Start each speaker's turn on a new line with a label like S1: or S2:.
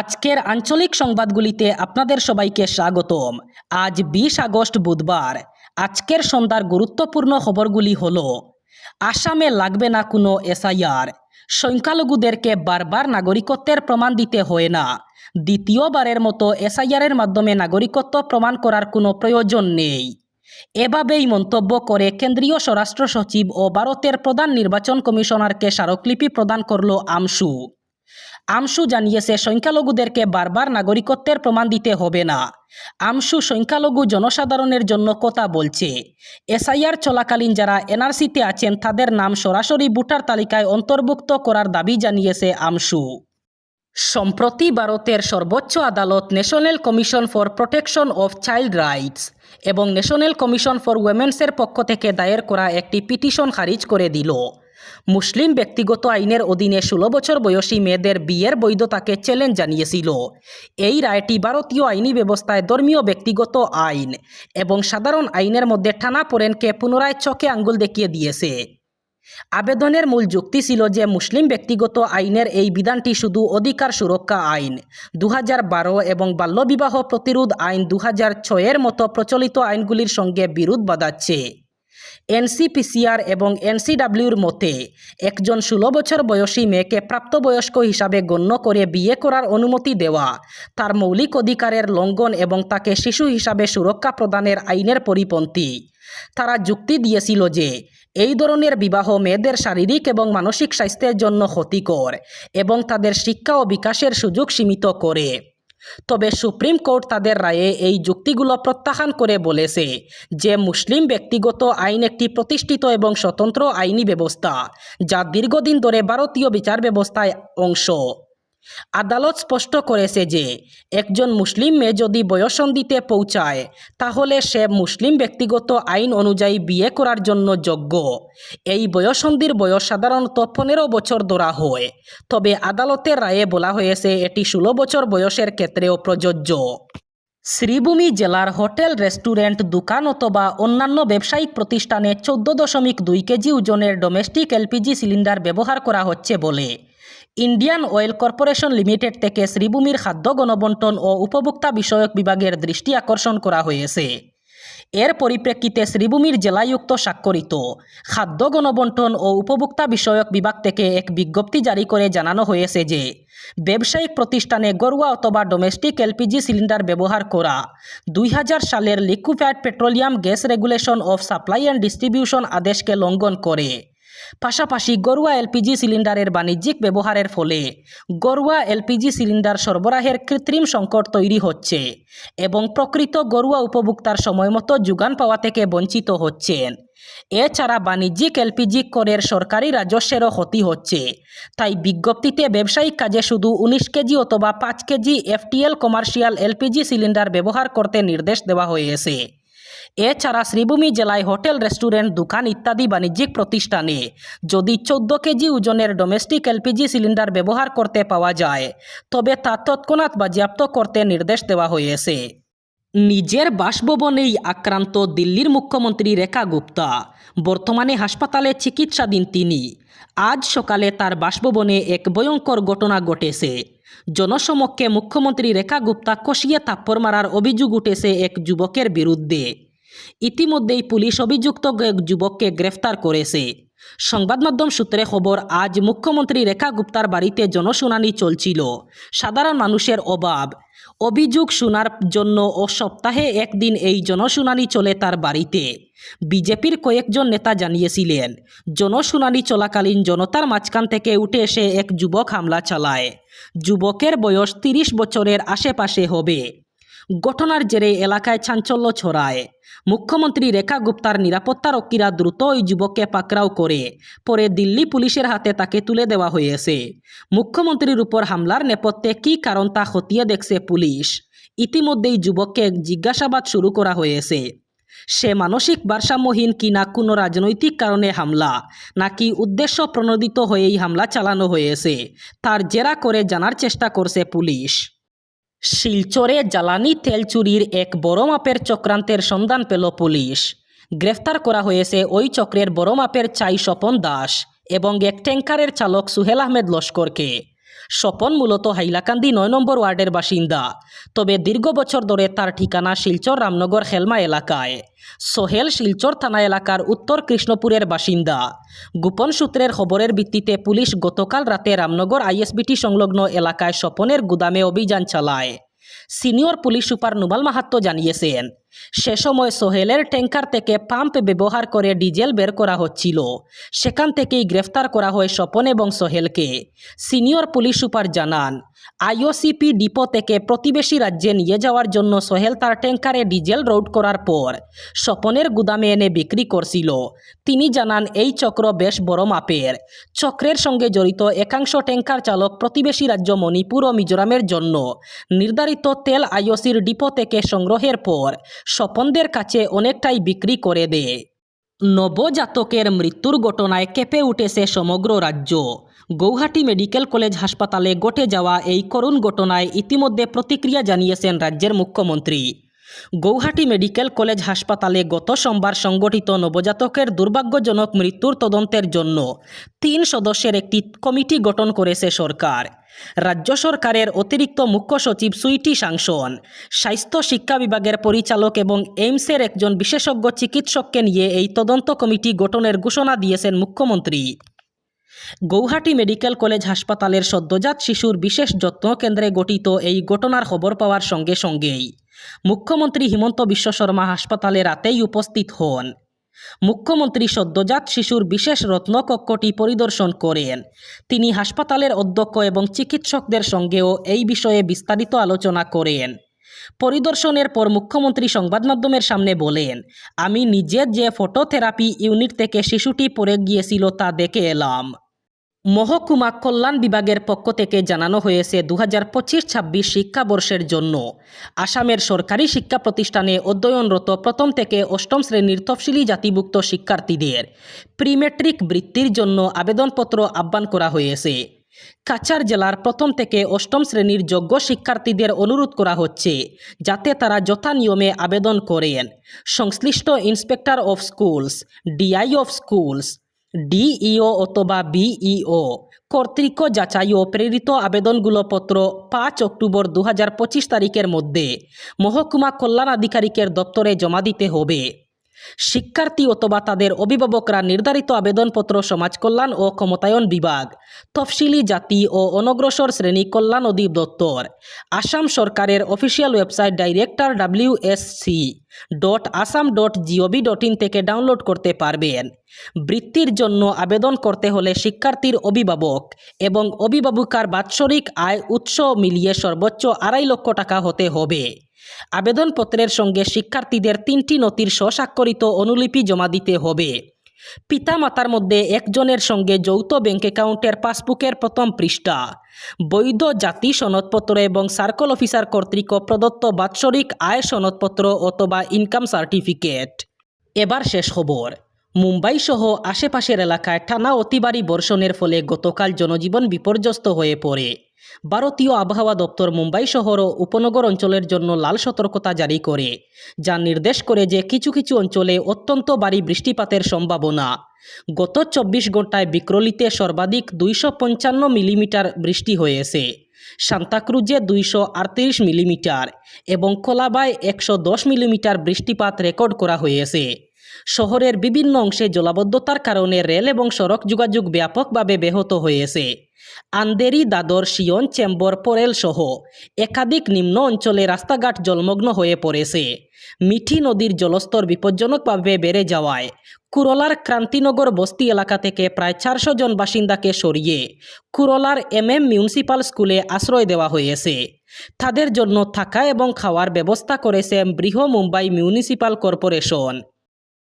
S1: আজকের আঞ্চলিক সংবাদগুলিতে আপনাদের সবাইকে স্বাগতম। আজ বিশ আগস্ট বুধবার। আজকের সন্ধ্যার গুরুত্বপূর্ণ খবরগুলি হল, আসামে লাগবে না কোনো এসআইআর। সংখ্যালঘুদেরকে বারবার নাগরিকত্বের প্রমাণ দিতে হয় না। দ্বিতীয়বারের মতো এসআইআরের মাধ্যমে নাগরিকত্ব প্রমাণ করার কোনো প্রয়োজন নেই। এভাবেই মন্তব্য করে কেন্দ্রীয় স্বরাষ্ট্র সচিব ও ভারতের প্রধান নির্বাচন কমিশনারকে স্মারকলিপি প্রদান করল আমসু। আমসু জানিয়েছে, সংখ্যালঘুদেরকে বারবার নাগরিকত্বের প্রমাণ দিতে হবে না। আমসু সংখ্যালঘু জনসাধারণের জন্য কথা বলছে। এসআইআর চলাকালীন যারা এনআরসিতে আছেন, তাদের নাম সরাসরি ভোটার তালিকায় অন্তর্ভুক্ত করার দাবি জানিয়েছে আমসু। সম্প্রতি ভারতের সর্বোচ্চ আদালত national commission for protection of child rights এবং ন্যাশনাল কমিশন ফর উইমেন্সের পক্ষ থেকে দায়ের করা একটি পিটিশন খারিজ করে দিল। মুসলিম ব্যক্তিগত আইনের অধীনে ষোলো বছর বয়সী মেয়েদের বিয়ের বৈধতাকে চ্যালেঞ্জ জানিয়েছিল। এই রায়টি ভারতীয় আইনি ব্যবস্থায় ধর্মীয় ব্যক্তিগত আইন এবং সাধারণ আইনের মধ্যে টানা পড়েনকে পুনরায় চোখে আঙ্গুল দেখিয়ে দিয়েছে। আবেদনের মূল যুক্তি ছিল যে মুসলিম ব্যক্তিগত আইনের এই বিধানটি শুধু অধিকার সুরক্ষা আইন দু হাজার বারো এবং বাল্যবিবাহ প্রতিরোধ আইন দু হাজার মতো প্রচলিত আইনগুলির সঙ্গে বিরোধ বাঁধাচ্ছে। এনসিপিসিআর এবং এনসিডাব্লিউর মতে, একজন ষোলো বছর বয়সী মেয়েকে প্রাপ্তবয়স্ক হিসাবে গণ্য করে বিয়ে করার অনুমতি দেওয়া, তার মৌলিক অধিকারের লঙ্ঘন এবং তাকে শিশু হিসাবে সুরক্ষা প্রদানের আইনের পরিপন্থী। তারা যুক্তি দিয়েছিল যে, এই ধরনের বিবাহ মেয়েদের শারীরিক এবং মানসিক স্বাস্থ্যের জন্য ক্ষতিকর এবং তাদের শিক্ষা ও বিকাশের সুযোগ সীমিত করে। তবে সুপ্রিম কোর্ট তাদের রায়ে এই যুক্তিগুলো প্রত্যাখ্যান করে বলেছে যে মুসলিম ব্যক্তিগত আইন একটি প্রতিষ্ঠিত এবং স্বতন্ত্র আইনি ব্যবস্থা, যা দীর্ঘদিন ধরে ভারতীয় বিচার ব্যবস্থায় অংশ। আদালত স্পষ্ট করেছে যে, একজন মুসলিম মেয়ে যদি বয়সন্ধিতে পৌঁছায়, তাহলে সে মুসলিম ব্যক্তিগত আইন অনুযায়ী বিয়ে করার জন্য যোগ্য। এই বয়সন্ধির বয়স সাধারণত পনেরো বছর ধরা হয়। তবে আদালতের রায়ে বলা হয়েছে এটি ষোলো বছর বয়সের ক্ষেত্রেও প্রযোজ্য। শ্রীভূমি জেলার হোটেল, রেস্টুরেন্ট, দোকান অথবা অন্যান্য ব্যবসায়িক প্রতিষ্ঠানে চোদ্দ দশমিক দুই কেজি ওজনের ডোমেস্টিক এলপিজি সিলিন্ডার ব্যবহার করা হচ্ছে বলে ইন্ডিয়ান অয়েল কর্পোরেশন লিমিটেড থেকে শ্রীভূমির খাদ্য, গণবন্টন ও উপভোক্তা বিষয়ক বিভাগের দৃষ্টি আকর্ষণ করা হয়েছে। এর পরিপ্রেক্ষিতে শ্রীভূমির জেলায়ুক্ত স্বাক্ষরিত খাদ্য, গণবন্টন ও উপভোক্তা বিষয়ক বিভাগ থেকে এক বিজ্ঞপ্তি জারি করে জানানো হয়েছে যে, ব্যবসায়িক প্রতিষ্ঠানে গরুয়া অথবা ডোমেস্টিক এলপিজি সিলিন্ডার ব্যবহার করা, দুই হাজার সালের liquefied petroleum gas regulation of supply and distribution আদেশকে লঙ্ঘন করে। পাশাপাশি গরুয়া এলপিজি সিলিন্ডারের বাণিজ্যিক ব্যবহারের ফলে গরুয়া এলপিজি সিলিন্ডার সরবরাহের কৃত্রিম সংকট তৈরি হচ্ছে এবং প্রকৃত গরুয়া উপভোক্তার সময়মতো যোগান পাওয়া থেকে বঞ্চিত হচ্ছেন। এছাড়া বাণিজ্যিক এলপিজি করের সরকারি রাজস্বেরও ক্ষতি হচ্ছে। তাই বিজ্ঞপ্তিতে ব্যবসায়িক কাজে শুধু উনিশ কেজি অথবা পাঁচ KG FTL commercial LPG cylinder ব্যবহার করতে নির্দেশ দেওয়া হয়েছে। এছাড়া শ্রীভূমি জেলায় হোটেল, রেস্টুরেন্ট, দোকান ইত্যাদি বাণিজ্যিক প্রতিষ্ঠানে। যদি চোদ্দ কেজি ওজনের ডোমেস্টিক এলপিজি সিলিন্ডার ব্যবহার করতে পাওয়া যায়, তবে তা তৎক্ষণাৎ বাজেয়াপ্ত করতে নির্দেশ দেওয়া হয়েছে। নিজের বাসভবনেই আক্রান্ত দিল্লির মুখ্যমন্ত্রী রেখা গুপ্তা, বর্তমানে হাসপাতালে চিকিৎসাধীন তিনি। আজ সকালে তার বাসভবনে এক ভয়ঙ্কর ঘটনা ঘটেছে। জনসমক্ষে মুখ্যমন্ত্রী রেখা গুপ্তা কষিয়ে থাপ্পড় মারার অভিযোগ উঠেছে এক যুবকের বিরুদ্ধে। ইতিমধ্যেই পুলিশ অভিযুক্ত যুবককে গ্রেফতার করেছে। সংবাদ মাধ্যম সূত্রে খবর, আজ মুখ্যমন্ত্রী রেখা গুপ্তার বাড়িতে জনশুনানি চলছিল। সাধারণ মানুষের অভাব। অভিযোগ শোনার জন্য ও সপ্তাহে একদিন এই জনশুনানি চলে তার বাড়িতে। বিজেপির কয়েকজন নেতা জানিয়েছিলেন, জনশুনানি চলাকালীন জনতার মাঝখান থেকে উঠে এসে এক যুবক হামলা চালায়। যুবকের বয়স তিরিশ বছরের আশেপাশে হবে। ঘটনার জেরে এলাকায় চাঞ্চল্য ছড়ায়। মুখ্যমন্ত্রী রেখা গুপ্তার নিরাপত্তারক্ষীরা দ্রুত ওই যুবককে পাকড়াও করে, পরে দিল্লি পুলিশের হাতে তাকে তুলে দেওয়া হয়েছে। মুখ্যমন্ত্রীর উপর হামলার নেপথ্যে কী কারণ তা খতিয়ে দেখছে পুলিশ। ইতিমধ্যেই যুবককে জিজ্ঞাসাবাদ শুরু করা হয়েছে। সে মানসিক ভারসাম্যহীন কি না কোনো রাজনৈতিক কারণে হামলা, নাকি উদ্দেশ্য প্রণোদিত হয়েই হামলা চালানো হয়েছে, তার জেরা করে জানার চেষ্টা করছে পুলিশ। শিলচরে জ্বালানি তেল চুরির এক বড় মাপের চক্রান্তের সন্ধান পেল পুলিশ। গ্রেফতার করা হয়েছে ওই চক্রের বড় মাপের চাই স্বপন দাস এবং এক ট্যাঙ্কারের চালক সুহেল আহমেদ লস্করকে। স্বপন মূলত হাইলাকান্দি নয় নম্বর ওয়ার্ডের বাসিন্দা। তবে দীর্ঘ বছর ধরে তার ঠিকানা শিলচর রামনগর হেলমা এলাকায়। সোহেল শিলচর থানা এলাকার উত্তর কৃষ্ণপুরের বাসিন্দা। গোপন সূত্রের খবরের ভিত্তিতে পুলিশ গতকাল রাতে রামনগর আইএসবিটি সংলগ্ন এলাকায় স্বপনের গুদামে অভিযান চালায়। সিনিয়র পুলিশ সুপার নুমাল মাহাত্ম জানিয়েছেন সে সময় সোহেলের ট্যাঙ্কার থেকে পাম্প ব্যবহার করে ডিজেল বের করা হচ্ছিল। সেখান থেকেই গ্রেফতার করা হয় স্বপন এবং সোহেলকে। সিনিয়র পুলিশ সুপার জানান আইওসিপি ডিপো থেকে প্রতিবেশী রাজ্যে নিয়ে যাওয়ার জন্য সোহেল তার ট্যাঙ্কারে ডিজেল রোড করার পর স্বপনের গুদামে এনে বিক্রি করছিল। তিনি জানান, এই চক্র বেশ বড় মাপের। চক্রের সঙ্গে জড়িত একাংশ ট্যাঙ্কার চালক প্রতিবেশী রাজ্য মণিপুর ও মিজোরামের জন্য নির্ধারিত তেল আইওসির ডিপো থেকে সংগ্রহের পর স্বপনদের কাছে অনেকটাই বিক্রি করে দেয়। নবজাতকের মৃত্যুর ঘটনায় কেঁপে উঠেছে সমগ্র রাজ্য। গৌহাটি মেডিকেল কলেজ হাসপাতালে ঘটে যাওয়া এই করুণ ঘটনায় ইতিমধ্যে প্রতিক্রিয়া জানিয়েছেন রাজ্যের মুখ্যমন্ত্রী। গৌহাটি মেডিকেল কলেজ হাসপাতালে গত সোমবার সংগঠিত নবজাতকের দুর্ভাগ্যজনক মৃত্যুর তদন্তের জন্য তিন সদস্যের একটি কমিটি গঠন করেছে সরকার। রাজ্য সরকারের অতিরিক্ত মুখ্য সচিব সুইটি সাংসন, স্বাস্থ্য শিক্ষা বিভাগের পরিচালক এবং এইমসের একজন বিশেষজ্ঞ চিকিৎসককে নিয়ে এই তদন্ত কমিটি গঠনের ঘোষণা দিয়েছেন মুখ্যমন্ত্রী। গৌহাটি মেডিকেল কলেজ হাসপাতালের সদ্যজাত শিশুর বিশেষ যত্ন কেন্দ্রে গঠিত এই ঘটনার খবর পাওয়ার সঙ্গে সঙ্গেই মুখ্যমন্ত্রী হিমন্ত বিশ্ব শর্মা হাসপাতালে রাতেই উপস্থিত হন। মুখ্যমন্ত্রী সদ্যজাত শিশুর বিশেষ রত্নকক্ষটি পরিদর্শন করেন। তিনি হাসপাতালের অধ্যক্ষ এবং চিকিৎসকদের সঙ্গেও এই বিষয়ে বিস্তারিত আলোচনা করেন। পরিদর্শনের পর মুখ্যমন্ত্রী সংবাদ মাধ্যমের সামনে বলেন, আমি নিজে যে ফটোথেরাপি ইউনিট থেকে শিশুটি পড়ে গিয়েছিল তা দেখে এলাম। মহকুমা কল্যাণ বিভাগের পক্ষ থেকে জানানো হয়েছে দু হাজার পঁচিশ ছাব্বিশ শিক্ষাবর্ষের জন্য। আসামের সরকারি শিক্ষা প্রতিষ্ঠানে অধ্যয়নরত প্রথম থেকে অষ্টম শ্রেণির তফসিলি জাতিভুক্ত শিক্ষার্থীদের প্রিমেট্রিক বৃত্তির জন্য আবেদনপত্র আহ্বান করা হয়েছে। কাছাড় জেলার প্রথম থেকে অষ্টম শ্রেণির যোগ্য শিক্ষার্থীদের অনুরোধ করা হচ্ছে যাতে তারা যথা নিয়মে আবেদন করেন। সংশ্লিষ্ট inspector of schools, DI of schools DEO অথবা বিইও কর্তৃক যাচাই ও প্রেরিত আবেদনগুলো পত্র পাঁচ অক্টোবর দু হাজার পঁচিশ তারিখের মধ্যে মহকুমা কল্যাণ আধিকারিকের দপ্তরে জমা দিতে হবে। শিক্ষার্থী অথবা তাদের অভিভাবকরা নির্ধারিত আবেদনপত্র সমাজ কল্যাণ ও ক্ষমতায়ন বিভাগ তফসিলি জাতি ও অনগ্রসর শ্রেণি কল্যাণ অধিদপ্তর, আসাম সরকারের official website director WSC dot Assam dot GOV dot in থেকে ডাউনলোড করতে পারবেন। বৃত্তির জন্য আবেদন করতে হলে শিক্ষার্থীর অভিভাবক এবং অভিভাবকার বাৎসরিক আয় উৎস মিলিয়ে সর্বোচ্চ আড়াই লক্ষ টাকা হতে হবে। আবেদনপত্রের সঙ্গে শিক্ষার্থীদের তিনটি নথির স্বস্বাক্ষরিত অনুলিপি জমা দিতে হবে। পিতা মাতার মধ্যে একজনের সঙ্গে যৌথ ব্যাংক অ্যাকাউন্টের পাসবুকের প্রথম পৃষ্ঠা, বৈধ জাতি সনদপত্র এবং সার্কল অফিসার কর্তৃক প্রদত্ত বাৎসরিক আয় সনদপত্র অথবা ইনকাম সার্টিফিকেট। এবার শেষ খবর। মুম্বাই সহ আশেপাশের এলাকায় টানা অতিবারী বর্ষণের ফলে গতকাল জনজীবন বিপর্যস্ত হয়ে পড়ে। ভারতীয় আবহাওয়া দপ্তর মুম্বাই শহর ও উপনগর অঞ্চলের জন্য লাল সতর্কতা জারি করে, যা নির্দেশ করে যে কিছু কিছু অঞ্চলে অত্যন্ত ভারী বৃষ্টিপাতের সম্ভাবনা। গত চব্বিশ ঘন্টায় বিক্রলিতে সর্বাধিক দুইশো পঞ্চান্ন মিলিমিটার বৃষ্টি হয়েছে, সান্তাক্রুজে দুইশো আটত্রিশ মিলিমিটার এবং কোলাবায় একশো দশ মিলিমিটার বৃষ্টিপাত রেকর্ড করা হয়েছে। শহরের বিভিন্ন অংশে জলাবদ্ধতার কারণে রেল এবং সড়ক যোগাযোগ ব্যাপকভাবে ব্যাহত হয়েছে। আন্দেরি, দাদর, শিয়ন, চেম্বর, পরেল সহ একাধিক নিম্ন অঞ্চলে রাস্তাঘাট জলমগ্ন হয়ে পড়েছে। মিঠি নদীর জলস্তর বিপজ্জনকভাবে বেড়ে যাওয়ায় কুরলার ক্রান্তিনগর বস্তি এলাকা থেকে প্রায় চারশো জন বাসিন্দাকে সরিয়ে কুরলার এম এম মিউনিসিপাল স্কুলে আশ্রয় দেওয়া হয়েছে। তাদের জন্য থাকা এবং খাওয়ার ব্যবস্থা করেছে বৃহ মুম্বাই মিউনিসিপাল কর্পোরেশন।